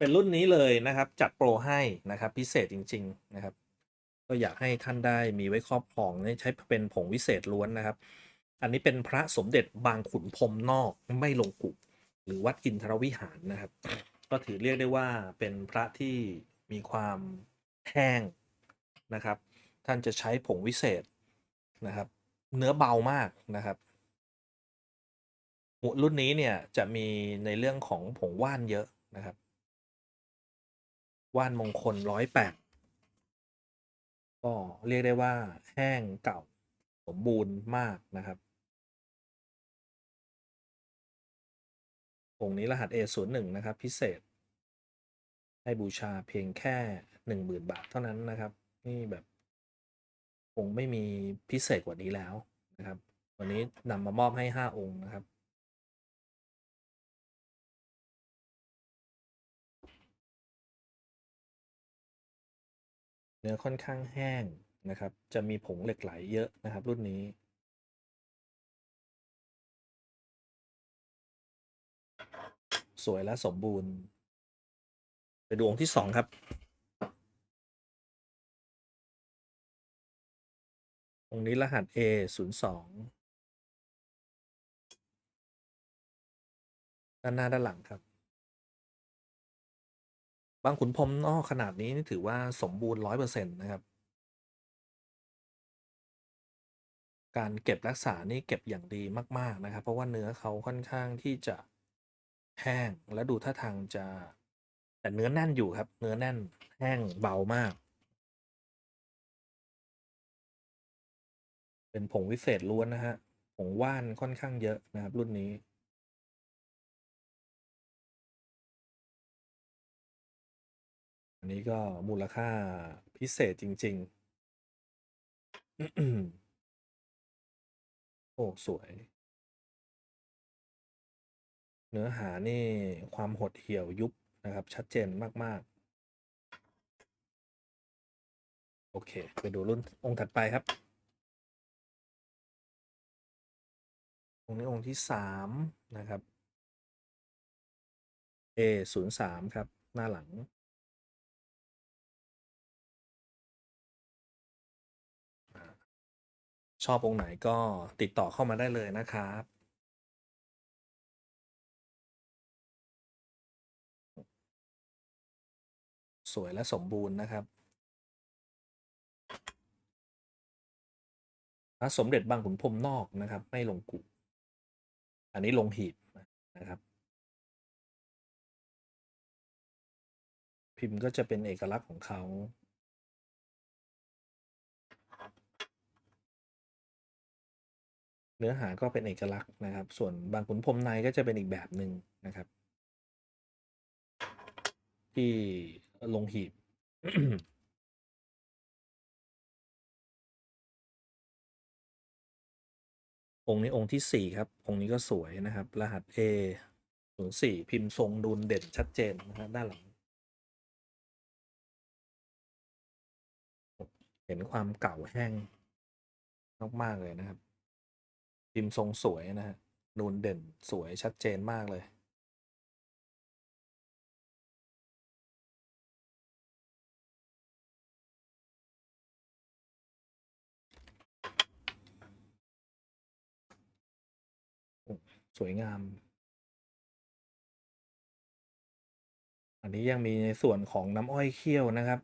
เป็นรุ่นนี้เลยนะครับ จัดโปรให้นะครับ พิเศษจริง ๆนะครับ ก็อยากให้ท่านได้มีไว้ครอบครองใช้เป็นผงวิเศษล้วนนะครับ อันนี้เป็นพระสมเด็จบางขุนพรมนอกไม่ลงกุหรือวัดอินทรวิหารนะครับ ก็ถือเรียกได้ว่าเป็นพระที่มีความแห้งนะครับ ท่านจะใช้ผงวิเศษนะครับ เนื้อเบามากนะครับหมวดรุ่นนี้เนี่ยจะมีในเรื่องของผงว่านเยอะนะครับ ว่านมงคลร้อยแปดก็เรียกได้ว่าแห้งเก่าสมบูรณ์มากนะครับองค์นี้รหัส A01 นะครับ พิเศษ ให้บูชาเพียงแค่หนึ่งหมื่นบาทเท่านั้นนะครับ นี่แบบคงไม่มีพิเศษกว่านี้แล้วนะครับ วันนี้นำมามอบให้ห้าองค์นะครับ เนื้อค่อนข้างแห้งนะครับ จะมีผงเหล็กไหลเยอะนะครับ รุ่นนี้ สวยและสมบูรณ์ ไปดูองค์ที่สองครับ องค์นี้รหัส A 0 2ด้านหน้าด้านหลังครับ บางขุนพรหมนอกขนาดนี้นี่ถือว่าสมบูรณ์ร้อยเปอร์เซ็นต์นะครับ การเก็บรักษานี่เก็บอย่างดีมาก ๆนะครับ เพราะว่าเนื้อเขาค่อนข้างที่จะแห้งและดูท่าทางจะแต่เนื้อแน่นอยู่ครับ เนื้อแน่นแห้งเบามาก เป็นผงวิเศษล้วนนะฮะผงว่านค่อนข้างเยอะนะครับรุ่นนี้ อันนี้ก็มูลค่าพิเศษจริง ๆ โอ้ สวย เนื้อหานี่ความหดเหี่ยวยุบนะครับ ชัดเจนมาก ๆ โอเค ไปดูรุ่นองค์ถัดไปครับ องค์นี้องค์ที่สามนะครับ A ศูนย์สามครับ หน้าหลัง ชอบองค์ไหนก็ติดต่อเข้ามาได้เลยนะครับสวยและสมบูรณ์นะครับ พระสมเด็จบางขุนพรมนอกนะครับ ไม่ลงกุ อันนี้ลงหีบนะครับ พิมพ์ก็จะเป็นเอกลักษณ์ของเขา เนื้อหาก็เป็นเอกลักษณ์นะครับ ส่วนบางขุนพรมในก็จะเป็นอีกแบบหนึ่งนะครับ ที่ลงหีบองค์นี้องค์ที่สี่ครับ องค์นี้ก็สวยนะครับ รหัส A ศูนย์สี่พิมพ์ทรงดูนเด่นชัดเจนนะครับด้านหลัง เห็นความเก่าแห้งมาก ๆ เลยนะครับ พิมพ์ทรงสวยนะฮะ นูนเด่นสวยชัดเจนมากเลย สวยงาม อันนี้ยังมีในส่วนของน้ำอ้อยเคี่ยวนะครับ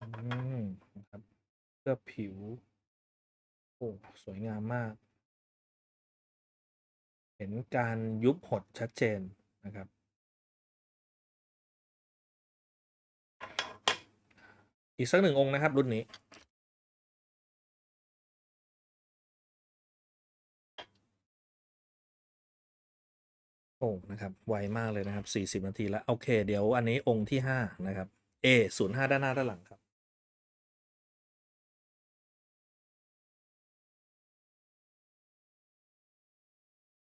อืม ลือบผิว โอ้สวยงามมาก เห็นการยุบหดชัดเจนนะครับ อีกสักหนึ่งองค์นะครับ รุ่นนี้โอ้นะครับ ไวมากเลยนะครับ 40 นาทีแล้ว โอเค เดี๋ยวอันนี้องค์ที่ 5 นะครับ A 05 ด้านหน้า ด้านหลังครับ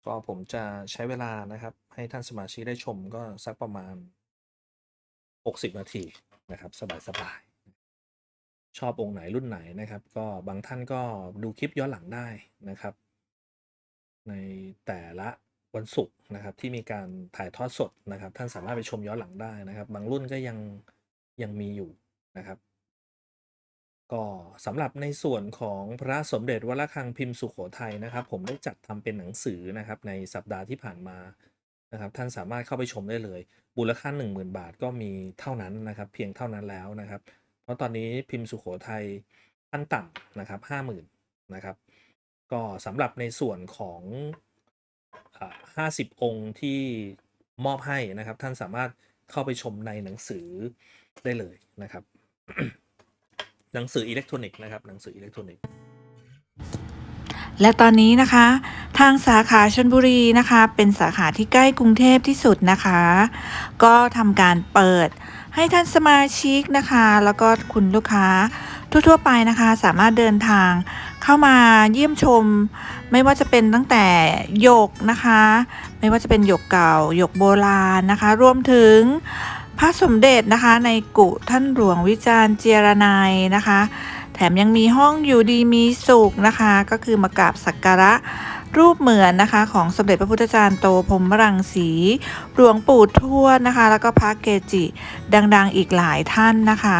ก็ผมจะใช้เวลานะครับ ให้ท่านสมาชิกได้ชมก็สักประมาณ 60 นาทีนะครับ สบายๆ ชอบองค์ไหนรุ่นไหนนะครับ ก็บางท่านก็ดูคลิปย้อนหลังได้นะครับ ในแต่ละวันศุกร์นะครับที่มีการถ่ายทอดสดนะครับ ท่านสามารถไปชมย้อนหลังได้นะครับ บางรุ่นก็ยังยังมีอยู่นะครับ ก็สำหรับในส่วนของพระสมเด็จวระฆังพิมพ์สุโขทัยนะครับ ผมได้จัดทำเป็นหนังสือนะครับ ในสัปดาห์ที่ผ่านมานะครับ ท่านสามารถเข้าไปชมได้เลยมูลค่า 10,000 บาทก็มีเท่านั้นนะครับ เพียงเท่านั้นแล้วนะครับ เพราะตอนนี้พิมพ์สุโขทัยขั้นต่ำนะครับ50,000นะครับ ก็สำหรับในส่วนของอ่า50 องค์ที่มอบให้นะครับ ท่านสามารถเข้าไปชมในหนังสือได้เลยนะครับ หนังสืออิเล็กทรอนิกส์นะครับหนังสืออิเล็กทรอนิกส์และตอนนี้นะคะ ทางสาขาชนบุรีนะคะ เป็นสาขาที่ใกล้กรุงเทพที่สุดนะคะ ก็ทำการเปิดให้ท่านสมาชิกนะคะ แล้วก็คุณลูกค้าทั่วๆไปนะคะ สามารถเดินทางเข้ามาเยี่ยมชม ไม่ว่าจะเป็นตั้งแต่หยกนะคะ ไม่ว่าจะเป็นหยกเก่าหยกโบราณนะคะ รวมถึง พระสมเด็จนะคะในกุท่านหลวงวิจารณ์เจียรนัยนะคะ แถมยังมีห้องอยู่ดีมีสุขนะคะ ก็คือมากราบสักการะรูปเหมือนนะคะของสมเด็จพระพุทธจารย์โตพรมรังสี หลวงปู่ทวดนะคะ แล้วก็พระเกจิ ดังๆอีกหลายท่านนะคะ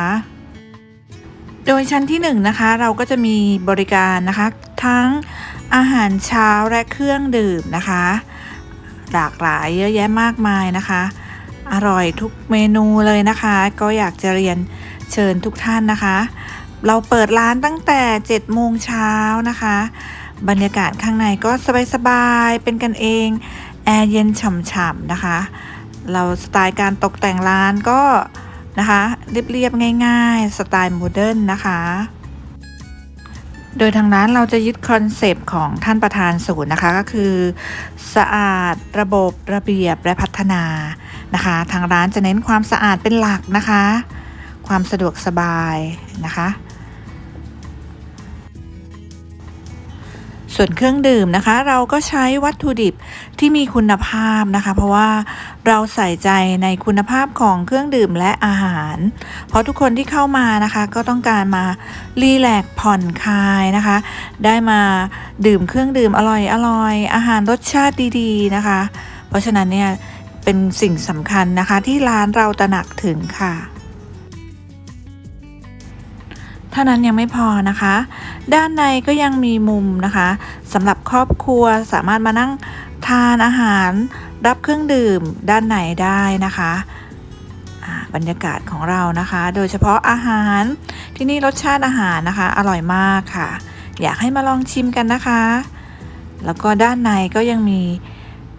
โดยชั้นที่1นงนะคะเราก็จะมีบริการนะคะทั้งอาหารเช้าและเครื่องดื่มนะคะ หลากหลายเยอะแยะมากมายนะคะ อร่อยทุกเมนูเลยนะคะ ก็อยากจะเรียนเชิญทุกท่านนะคะ เราเปิดร้านตั้งแต่7โมงเช้านะคะ บรรยากาศข้างในก็สบายๆเป็นกันเองแอร์เย็นฉ่ำๆนะคะ เราสไตล์การตกแต่งร้านก็นะคะเรียบๆง่ายๆ สไตล์โมเดิร์นนะคะ โดยทางร้านเราจะยึดคอนเซปต์ของท่านประธานศูนย์นะคะก็คือ สะอาดระบบระเบียบและพัฒนา นะคะ ทางร้านจะเน้นความสะอาดเป็นหลักนะคะ ความสะดวกสบายนะคะ ส่วนเครื่องดื่มนะคะ เราก็ใช้วัตถุดิบที่มีคุณภาพนะคะ เพราะว่าเราใส่ใจในคุณภาพของเครื่องดื่มและอาหาร เพราะทุกคนที่เข้ามานะคะ ก็ต้องการมารีแลกผ่อนคลายนะคะ ได้มาดื่มเครื่องดื่มอร่อยอร่อยอาหารรสชาติดี ๆ นะคะ เพราะฉะนั้นเนี่ย เป็นสิ่งสำคัญนะคะที่ร้านเราตระหนักถึงค่ะท่านั้นยังไม่พอนะคะ ด้านในก็ยังมีมุมนะคะสำหรับครอบครัวสามารถมานั่งทานอาหารรับเครื่องดื่มด้านในได้นะคะบรรยากาศของเรานะคะ โดยเฉพาะอาหารที่นี่รสชาติอาหารนะคะ อร่อยมากค่ะ อยากให้มาลองชิมกันนะคะ แล้วก็ด้านในก็ยังมี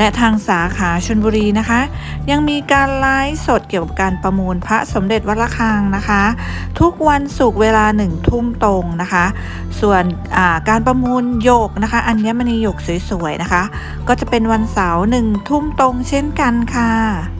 และทางสาขาชนบุรีนะคะ ยังมีการไลฟ์สดเกี่ยวกับการประมูลพระสมเด็จวัดระฆังนะคะ ทุกวันศุกร์เวลาหนึ่งทุ่มตรงนะคะ ส่วนาการประมูลโยกนะคะ อัญมณีโยกสวยๆนะคะ ก็จะเป็นวันเสาร์หนึ่งทุ่มตรงเช่นกันค่ะ